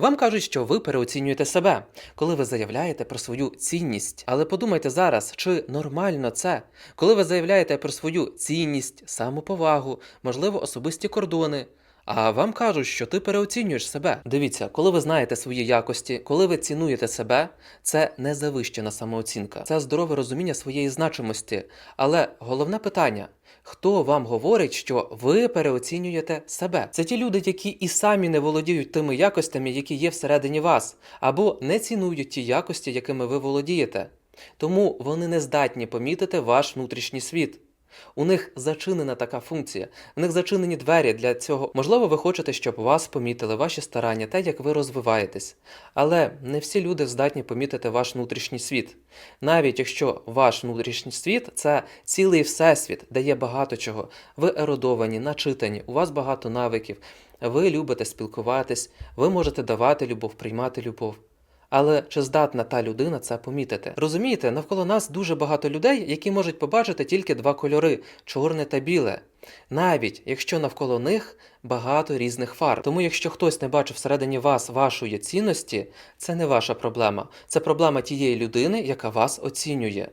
Вам кажуть, що ви переоцінюєте себе, коли ви заявляєте про свою цінність. Але подумайте зараз, чи нормально це, коли ви заявляєте про свою цінність, самоповагу, можливо, особисті кордони. А вам кажуть, що ти переоцінюєш себе. Дивіться, коли ви знаєте свої якості, коли ви цінуєте себе, це не завищена самооцінка, це здорове розуміння своєї значимості. Але головне питання: хто вам говорить, що ви переоцінюєте себе? Це ті люди, які і самі не володіють тими якостями, які є всередині вас, або не цінують ті якості, якими ви володієте. Тому вони не здатні помітити ваш внутрішній світ. У них зачинена така функція, в них зачинені двері для цього. Можливо, ви хочете, щоб вас помітили ваші старання, те, як ви розвиваєтесь. Але не всі люди здатні помітити ваш внутрішній світ. Навіть якщо ваш внутрішній світ це цілий всесвіт, де є багато чого. Ви ерудовані, начитані, у вас багато навиків, ви любите спілкуватись, ви можете давати любов, приймати любов. Але чи здатна та людина це помітити? Розумієте, навколо нас дуже багато людей, які можуть побачити тільки два кольори чорне та біле. Навіть якщо навколо них багато різних фар. Тому якщо хтось не бачив всередині вас вашої цінності, це не ваша проблема. Це проблема тієї людини, яка вас оцінює.